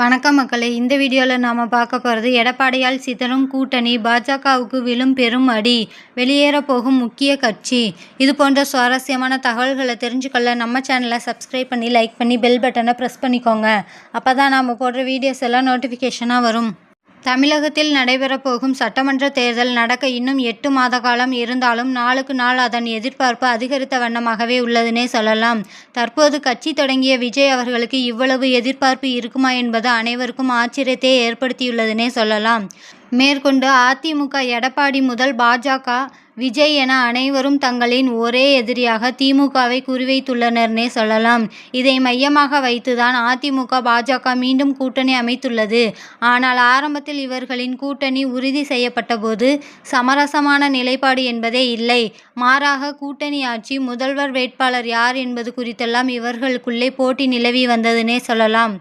வணக்கம் மக்களே. இந்த வீடியோவில் நாம் பார்க்க போகிறது எடப்பாடியால் சிதறும் கூட்டணி பாஜகவுக்கு விழும் பெரும் அடி வெளியேற போகும் முக்கிய கட்சி. இது போன்ற சுவாரஸ்யமான தகவல்களை தெரிஞ்சுக்கொள்ள நம்ம சேனலை சப்ஸ்கிரைப் பண்ணி லைக் பண்ணி பெல் பட்டனை ப்ரெஸ் பண்ணிக்கோங்க. அப்போ தான் நாம் போடுற வீடியோஸ் எல்லாம் நோட்டிஃபிகேஷனாக வரும். தமிழகத்தில் நடைபெறப்போகும் சட்டமன்ற தேர்தல் நடக்க இன்னும் எட்டு மாத காலம் இருந்தாலும் நாளுக்கு நாள் அதன் எதிர்பார்ப்பு அதிகரித்த வண்ணமாகவே உள்ளதுனே சொல்லலாம். தற்போது கட்சி தொடங்கிய விஜய் அவர்களுக்கு இவ்வளவு எதிர்பார்ப்பு இருக்குமா என்பது அனைவருக்கும் ஆச்சரியத்தை ஏற்படுத்தியுள்ளதுனே சொல்லலாம். மேற்கொண்டு அதிமுக எடப்பாடி முதல் பாஜக விஜய் என அனைவரும் தங்களின் ஒரே எதிரியாக திமுகவை குறிவைத்துள்ளனர்னே சொல்லலாம். இதை மையமாக வைத்துதான் அதிமுக பாஜக மீண்டும் கூட்டணி அமைத்துள்ளது. ஆனால் ஆரம்பத்தில் இவர்களின் கூட்டணி உறுதி செய்யப்பட்டபோது சமரசமான நிலைப்பாடு என்பதே இல்லை. மாறாக கூட்டணி ஆட்சி முதல்வர் வேட்பாளர் யார் என்பது குறித்தெல்லாம் இவர்களுக்குள்ளே போட்டி நிலவி வந்ததுனே சொல்லலாம்.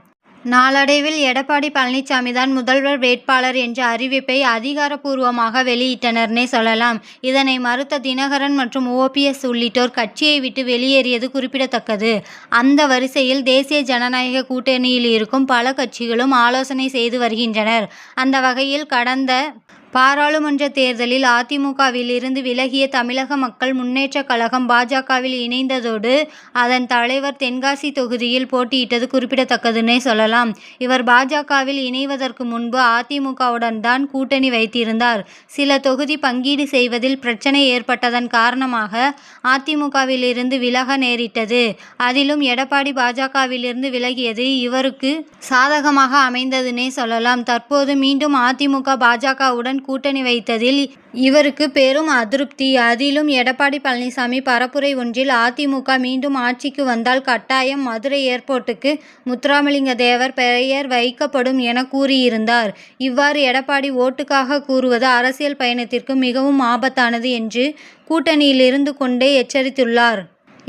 நாளடைவில் எடப்பாடி பழனிசாமி தான் முதல்வர் வேட்பாளர் என்ற அறிவிப்பை அதிகாரப்பூர்வமாக வெளியிட்டனர்னே சொல்லலாம். இதனை மறுத்த தினகரன் மற்றும் ஓபிஎஸ் உள்ளிட்டோர் கட்சியை விட்டு வெளியேறியது குறிப்பிடத்தக்கது. அந்த வரிசையில் தேசிய ஜனநாயக கூட்டணியில் இருக்கும் பல கட்சிகளும் ஆலோசனை செய்து வருகின்றனர். அந்த வகையில் கடந்த பாராளுமன்ற தேர்தலில் அதிமுகவில் இருந்து விலகிய தமிழக மக்கள் முன்னேற்றக் கழகம் பாஜகவில் இணைந்ததோடு அதன் தலைவர் தென்காசி தொகுதியில் போட்டியிட்டது குறிப்பிடத்தக்கதுன்னே சொல்லலாம். இவர் பாஜகவில் இணைவதற்கு முன்பு அதிமுகவுடன் தான் கூட்டணி வைத்திருந்தார். சில தொகுதி பங்கீடு செய்வதில் பிரச்சனை ஏற்பட்டதன் காரணமாக அதிமுகவில் இருந்து விலக நேரிட்டது. அதிலும் எடப்பாடி பாஜகவிலிருந்து விலகியது இவருக்கு சாதகமாக அமைந்ததுன்னே சொல்லலாம். தற்போது மீண்டும் அதிமுக பாஜகவுடன் கூட்டணி வைத்ததில் இவருக்கு பெரும் அதிருப்தி. அதிலும் எடப்பாடி பழனிசாமி பரப்புரை ஒன்றில் அதிமுக மீண்டும் ஆட்சிக்கு வந்தால் கட்டாயம் மதுரை ஏர்போர்ட்டுக்கு முத்துராமலிங்க தேவர் பெயர் வைக்கப்படும் என கூறியிருந்தார். இவ்வாறு எடப்பாடி ஓட்டுக்காக கூறுவது அரசியல் பயணத்திற்கு மிகவும் ஆபத்தானது என்று கூட்டணியில் இருந்து கொண்டே எச்சரித்துள்ளார்.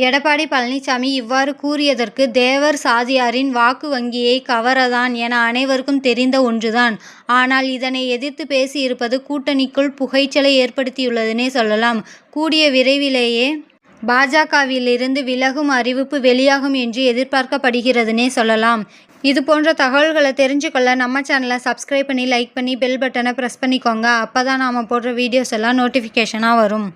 எடப்பாடி பழனிசாமி இவ்வாறு கூறியதற்கு தேவர் சாதியாரின் வாக்கு வங்கியை கவரதான் என அனைவருக்கும் தெரிந்த ஒன்றுதான். ஆனால் இதனை எதிர்த்து பேசியிருப்பது கூட்டணிக்குள் புகைச்சலை ஏற்படுத்தியுள்ளதுனே சொல்லலாம். கூடிய விரைவிலேயே பாஜகவிலிருந்து விலகும் அறிவிப்பு வெளியாகும் என்று எதிர்பார்க்கப்படுகிறதுனே சொல்லலாம். இது போன்ற தகவல்களை தெரிஞ்சுக்கொள்ள நம்ம சேனலை சப்ஸ்கிரைப் பண்ணி லைக் பண்ணி பெல் பட்டனை ப்ரெஸ் பண்ணிக்கோங்க. அப்போ தான் நாம் போடுற வீடியோஸ் எல்லாம் நோட்டிஃபிகேஷனாக வரும்.